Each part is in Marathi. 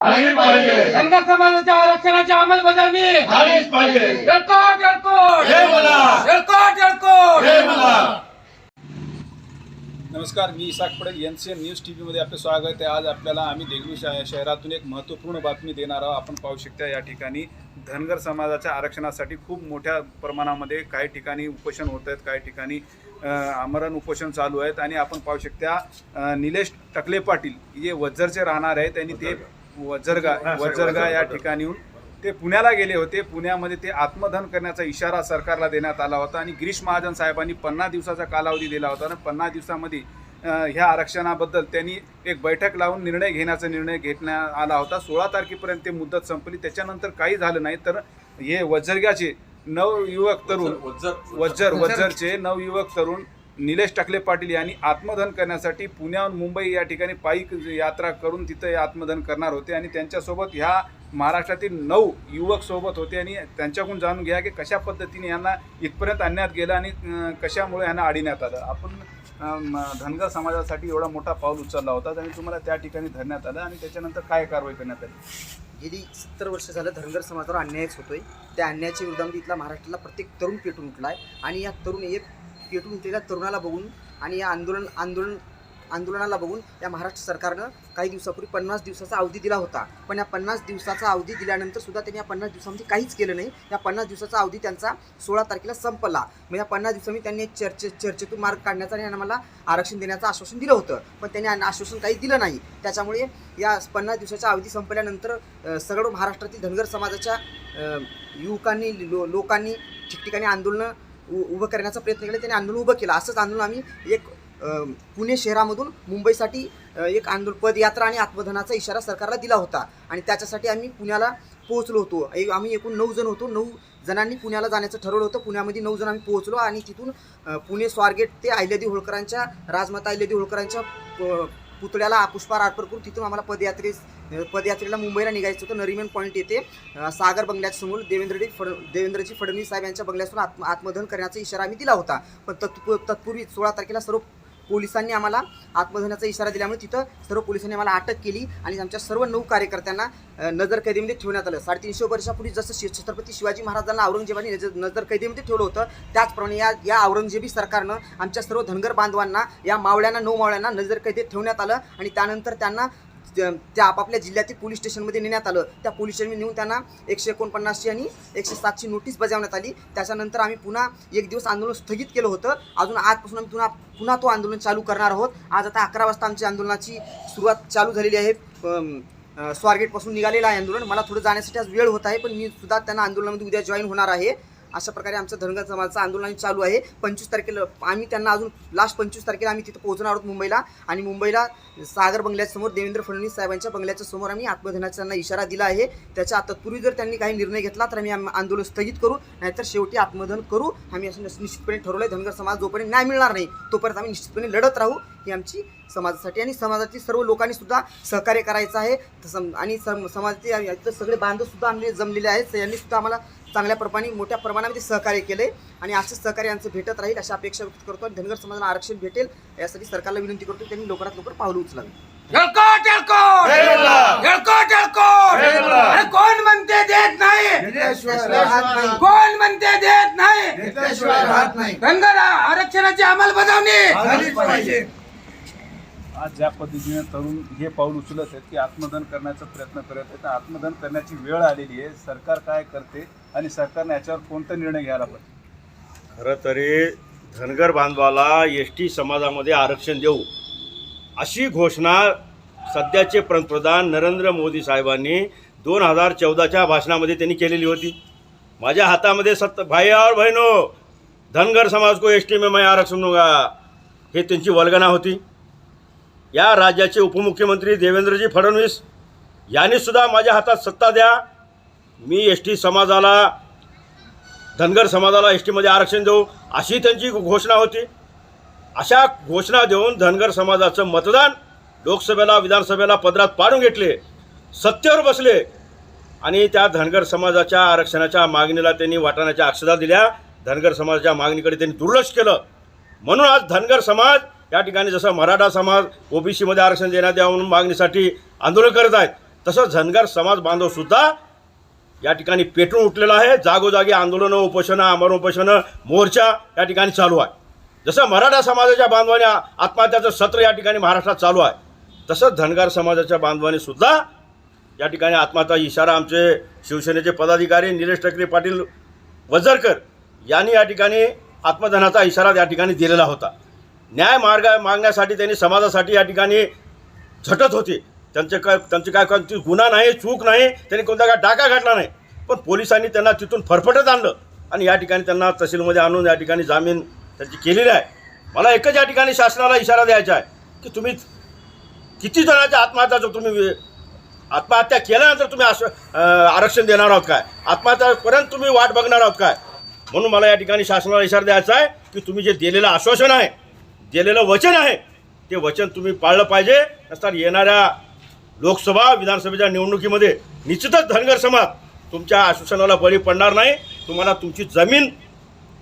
झालीच पाहिजे. धनगर समाजाच्या आरक्षणाची अंमलबजावणी. झालीच पाहिजे. जय मला. जय मला नमस्कार मी Isak Padel N C N news T व्हीमध्ये आपले स्वागत आहे. आज आपल्याला आम्ही देगलूर शह- शहरातून एक महत्त्वपूर्ण बातमी देणार आहोत. आपण पाहू शकता या ठिकाणी धनगर समाजाच्या आरक्षणासाठी खूप मोठ्या प्रमाणामध्ये काही ठिकाणी उपोषण होत आहेत काही ठिकाणी आमरण उपोषण चालू आहेत. आणि आपण पाहू शकता निलेश टकले पाटील जे वज्जरचे राहणार आहेत त्यांनी ते वज्जरगा वज्जरगा या ठिकाणीहून ते पुण्याला गेले होते. पुण्यामध्ये ते आत्मधन करण्याचा इशारा सरकारला देण्यात आला होता आणि गिरीश महाजन साहेबांनी पन्नास दिवसाचा कालावधी दिला होता आणि पन्नास दिवसामध्ये ह्या आरक्षणाबद्दल त्यांनी एक बैठक लावून निर्णय घेण्याचा निर्णय घेण्यात आला होता. सोळा तारखेपर्यंत ते मुदत संपली. त्याच्यानंतर काही झालं नाही. तर हे वज्जरग्याचे नव युवक तरुण वज्जर वज्जरचे नवयुवक तरुण निलेश टाकले पाटील यांनी आत्मधन करण्यासाठी पुण्याहून मुंबई या ठिकाणी पायी यात्रा करून तिथं आत्मदहन आत्मधन करणार होते आणि त्यांच्यासोबत ह्या महाराष्ट्रातील नऊ युवक सोबत होते आणि त्यांच्याकडून जाणून घ्या की कशा पद्धतीने यांना इथपर्यंत आणण्यात गेलं आणि कशामुळे यांना आडिण्यात आलं. आपण धनगर समाजासाठी एवढा मोठा पाऊल उचलला होता आणि तुम्हाला त्या ठिकाणी धरण्यात आलं आणि त्याच्यानंतर काय कारवाई करण्यात आली? गेली सत्तर वर्ष झालं धनगर समाजावर अन्यायच होतोय त्या अन्यायाच्या विरोधामध्ये इथला महाराष्ट्राला प्रत्येक तरुण पेटून उठला आहे आणि या तरुण एक पेटून उठलेल्या तरुणाला बघून आणि या आंदोलन आंदोलन आंदोलनाला बघून या महाराष्ट्र सरकारनं काही दिवसापूर्वी पन्नास दिवसाचा अवधी दिला होता. पण या पन्नास दिवसाचा अवधी दिल्यानंतर सुद्धा त्यांनी या पन्नास दिवसामध्ये काहीच केलं नाही. या पन्नास दिवसाचा अवधी त्यांचा सोळा तारखेला संपला. मग या पन्नास दिवसांनी त्यांनी चर्चे चर्चेतून मार्ग काढण्याचा आणि आम्हाला आरक्षण देण्याचं आश्वासन दिलं होतं. पण त्यांनी आश्वासन काही दिलं नाही. त्याच्यामुळे या पन्नास दिवसाच्या अवधी संपल्यानंतर सगळं महाराष्ट्रातील धनगर समाजाच्या युवकांनी लो लोकांनी ठिकठिकाणी आंदोलनं उभं करण्याचा प्रयत्न केला. त्यांनी आंदोलन उभं केलं. असंच आंदोलन आम्ही एक पुणे शहरामधून मुंबईसाठी एक आंदोलन पदयात्रा आणि आत्मधनाचा इशारा सरकारला दिला होता. आणि त्याच्यासाठी आम्ही पुण्याला पोहोचलो होतो. एक- आम्ही एकूण नऊ जण होतो. नऊ जणांनी पुण्याला जाण्याचं ठरवलं होतं. पुण्यामध्ये नऊ जण आम्ही पोहोचलो आणि तिथून पुणे स्वारगेट ते अहिल्यादी होळकरांच्या राजमाता अहिल्यादी होळकरांच्या पुतळ्याला पुष्पहार अर्पण करून तिथून आम्हाला पदयात्रेस पदयात्रेला मुंबईला निघायचं होतं. नरिमन पॉईंट येथे सागर बंगल्यासमोर देवेंद्रजी फड देवेंद्रजी फडणवीस साहेब यांच्या बंगल्यासमोर आत्म आत्मदहन करण्याचा इशारा आम्ही दिला होता. पण तत्पू तत्पूर्वी सोळा तारखेला सर्व पोलिसांनी आम्हाला आत्मधनाचा इशारा दिल्यामुळे तिथं सर्व पोलिसांनी आम्हाला अटक केली आणि आमच्या सर्व नऊ कार्यकर्त्यांना नजर कैदेमध्ये ठेवण्यात आलं. साडेतीनशे वर्षापूर्वी जसं शि- छत्रपती शिवाजी महाराजांना औरंगजेबाने नजर नजर कैदेमध्ये ठेवलं होतं त्याचप्रमाणे या या औरंगजेबी सरकारनं आमच्या सर्व धनगर बांधवांना या मावळ्यांना नऊ मावळ्यांना नजर कैदेत ठेवण्यात आलं आणि त्यानंतर त्यांना त्या त्या आपापल्या जिल्ह्यातील पोलीस स्टेशनमध्ये नेण्यात आलं त्या पोलीस स्टेशनमध्ये नेऊन त्यांना एकशे एकोणपन्नासची आणि एकशे सातची नोटीस बजावण्यात आली. त्याच्यानंतर आम्ही पुन्हा एक दिवस आंदोलन स्थगित केलं होतं. अजून आजपासून आम्ही पुन्हा पुन्हा तो आंदोलन चालू करणार आहोत. आज आता अकरा वाजता आमच्या आंदोलनाची सुरुवात चालू झालेली आहे. स्वारगेटपासून निघालेलं आहे आंदोलन. मला थोडं जाण्यासाठी आज वेळ होत आहे पण मी सुद्धा त्यांना आंदोलनामध्ये उद्या जॉईन होणार आहे. अशा प्रकारे आमचं धनगर समाजाचं आंदोलन चालू आहे. पंचवीस तारखेला आम्ही त्यांना अजून लास्ट पंचवीस तारखेला आम्ही तिथं पोहोचणार आहोत मुंबईला. आणि मुंबईला सागर बंगल्यासमोर देवेंद्र फडणवीस साहेबांच्या बंगल्याच्या समोर आम्ही आत्मधनाचा त्यांना इशारा दिला आहे. त्याच्या तत्पूर्वी जर त्यांनी काही निर्णय घेतला तर आम्ही आंदोलन स्थगित करू नाहीतर शेवटी आत्मधन करू. आम्ही असं निश्चितपणे ठरवलं आहे धनगर समाज जोपर्यंत न्याय मिळणार नाही तोपर्यंत आम्ही निश्चितपणे लढत राहू ही आमची समाजासाठी आणि समाजातील सर्व लोकांनी सुद्धा सहकार्य करायचं आहे. आणि सम- समाजाचे सगळे बांधवसुद्धा आम्ही जमलेले आहेत. यांनी सुद्धा आम्हाला चांगल्या प्रमाणे मोठ्या प्रमाणामध्ये सहकार्य केले आणि असंच सहकार्य आमचं भेटत राहील अशा अपेक्षा व्यक्त करतो आणि धनगर समाजाला आरक्षण भेटेल यासाठी सरकारला विनंती करतो त्यांनी लवकरात लवकर पावलं उचलावी. एलकोट घेतल्याशिवाय राहत नाही? कोण म्हणते देत नाही? धनगर आरक्षणाची अंमलबजावणी! आज ज्या पद्धतीने तरुण हे पाऊल उचलत आहेत की आत्मदहन करण्याचा प्रयत्न करत आहेत. आत्मदहन करण्याची वेळ आलेली आहे. सरकार काय करते आणि सरकारने याच्यावर कोणता निर्णय घ्यायला पाहिजे? खरं तरी धनगर बांधवाला एस टी समाजामध्ये आरक्षण देऊ अशी घोषणा सध्याचे पंतप्रधान नरेंद्र मोदी साहेबांनी दोन हजार चौदाच्या भाषणामध्ये त्यांनी केलेली होती. माझ्या हातामध्ये सत्त भाई और बहिनो धनगर समाज को एस टी में मैं आरक्षण दूंगा हे त्यांची वल्गना होती. या राज्याचे उपमुख्यमंत्री देवेंद्रजी फडणवीस यांनी सुद्धा माझ्या हातात सत्ता द्या. मी एस टी समाजाला धनगर समाजाला एस टीमध्ये आरक्षण देऊ अशी त्यांची घोषणा होती. अशा घोषणा देऊन धनगर समाजाचं मतदान लोकसभेला विधानसभेला पदरात पाडून घेतले. सत्तेवर बसले आणि त्या धनगर समाजाच्या आरक्षणाच्या मागणीला त्यांनी वाटाण्याच्या अक्षता दिल्या. धनगर समाजाच्या मागणीकडे त्यांनी दुर्लक्ष केलं. म्हणून आज धनगर समाज या ठिकाणी जसं मराठा समाज ओबीसीमध्ये आरक्षण देण्यात यावं म्हणून मागणीसाठी आंदोलन करत आहेत तसंच धनगर समाज बांधवसुद्धा या ठिकाणी पेटून उठलेलं आहे. जागोजागी आंदोलनं उपोषणं आमरण उपोषणं मोर्चा या ठिकाणी चालू आहे. जसं मराठा समाजाच्या बांधवाने आत्महत्याचं सत्र या ठिकाणी महाराष्ट्रात चालू आहे तसंच धनगर समाजाच्या बांधवाने सुद्धा या ठिकाणी आत्महत्या इशारा आमचे शिवसेनेचे पदाधिकारी निलेश टकरे पाटील वजरकर यांनी या ठिकाणी आत्मधनाचा इशारा या ठिकाणी दिलेला होता. न्याय मार्ग मागण्यासाठी त्यांनी समाजासाठी या ठिकाणी झटत होते. त्यांचे काय त्यांचे काय कोणती गुन्हा नाही चूक नाही त्यांनी कोणता काय डाका घातला नाही. पण पोलिसांनी त्यांना तिथून फरफटत आणलं आणि या ठिकाणी त्यांना तहसीलमध्ये आणून या ठिकाणी जामीन त्यांची केलेली आहे. मला एकच या ठिकाणी शासनाला इशारा द्यायचा आहे की तुम्ही किती जणांच्या आत्महत्याचं तुम्ही आत्महत्या केल्यानंतर तुम्ही आश आरक्षण देणार आहोत काय? आत्महत्यापर्यंत तुम्ही वाट बघणार आहोत काय? म्हणून मला या ठिकाणी शासनाला इशारा द्यायचा आहे की तुम्ही जे दिलेलं आश्वासन आहे दिलेलं वचन आहे. ते वचन तुम्ही पाळलं पाहिजे. नसता येणाऱ्या लोकसभा विधानसभेच्या निवडणुकीमध्ये निश्चितच धनगर समाज तुमच्या आश्वासनाला बळी पडणार नाही. तुम्हाला तुमची जमीन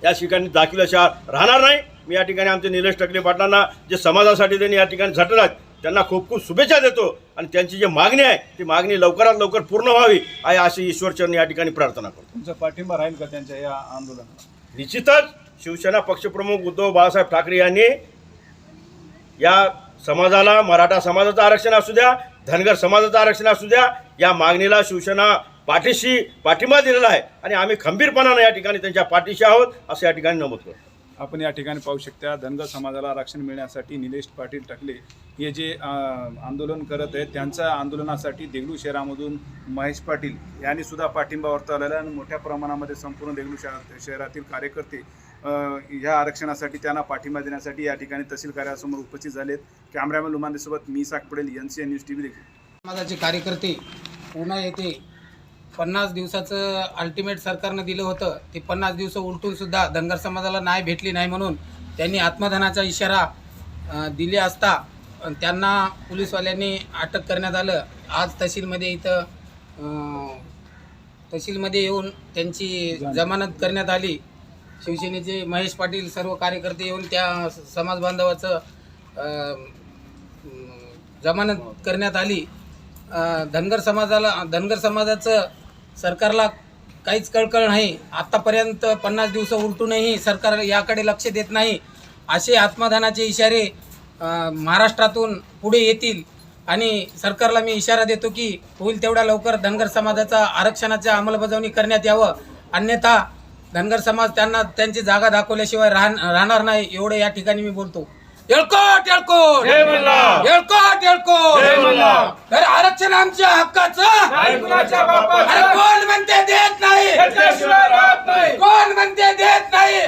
या ठिकाणी दाखिल्याशिवाय राहणार नाही. मी या ठिकाणी आमचे निलेश टकले पाटलांना जे समाजासाठी त्यांनी या ठिकाणी झटलं आहेत त्यांना खूप खूप शुभेच्छा देतो. आणि त्यांची जी मागणी आहे ती मागणी लवकरात लवकर पूर्ण व्हावी. आहे अशी ईश्वरचरणी या ठिकाणी प्रार्थना करतो. तुमचा पाठिंबा राहील का त्यांच्या या आंदोलनाला निश्चितच शिवसेना पक्षप्रमुख उद्धव बाळासाहेब ठाकरे यांनी या समाजाला मराठा समाजाचं आरक्षण असू द्या धनगर समाजाचं आरक्षण असू द्या या मागणीला शिवसेना पाठीशी पाठिंबा दिलेला आहे. आणि आम्ही खंबीरपणानं या ठिकाणी त्यांच्या पाठीशी आहोत असं या ठिकाणी नमूद करतो. आपण या ठिकाणी पाहू शकता धनगर समाजाला आरक्षण मिळण्यासाठी निलेश पाटील टाकले. हे जे आंदोलन करत आहेत त्यांच्या आंदोलनासाठी देगलू शहरामधून महेश पाटील यांनी सुद्धा पाठिंबा वर्तवलेला आणि मोठ्या प्रमाणामध्ये संपूर्ण देगलू शहरातील कार्यकर्ते ह्या आरक्षणासाठी त्यांना पाठिंबा देण्यासाठी या ठिकाणी तहसील कार्यालयासमोर उपस्थित झालेत. कॅमेरामॅन लुमांदेसोबत मी साक Padel N C N news T V देखील. समाजाचे कार्यकर्ते पुन्हा येथे पन्नास दिवसाचं अल्टिमेट सरकारनं दिलं होतं. ते पन्नास दिवस उलटून सुद्धा धनगर समाजाला नाही भेटली नाही म्हणून त्यांनी आत्मधनाचा इशारा दिले असता त्यांना पोलीसवाल्यांनी अटक करण्यात आलं. आज तहसीलमध्ये इथं तहसीलमध्ये येऊन त्यांची जमानत करण्यात आली. शिवसेनेचे महेश पाटील सर्व कार्यकर्ते येऊन त्या समाज बांधवाचं जमानत करण्यात आली. धनगर समाजाला धनगर समाजाचं सरकारला काहीच कळकळ नाही. आत्तापर्यंत पन्नास दिवस उलटूनही सरकार याकडे लक्ष देत नाही. असे आत्मदानाचे इशारे महाराष्ट्रातून पुढे येतील. आणि सरकारला मी इशारा देतो की होईल तेवढ्या लवकर धनगर समाजाचा आरक्षणाच्या अंमलबजावणी करण्यात यावं. अन्यथा धनगर समाज त्यांना त्यांची जागा दाखवल्याशिवाय राहणार नाही एवढे या ठिकाणी मी बोलतो. येळकोट येळकोट! येळकोट येळकोट! तर आरक्षण आमच्या हक्काचं! अरे कोण म्हणते देत नाही? कोण म्हणते देत नाही!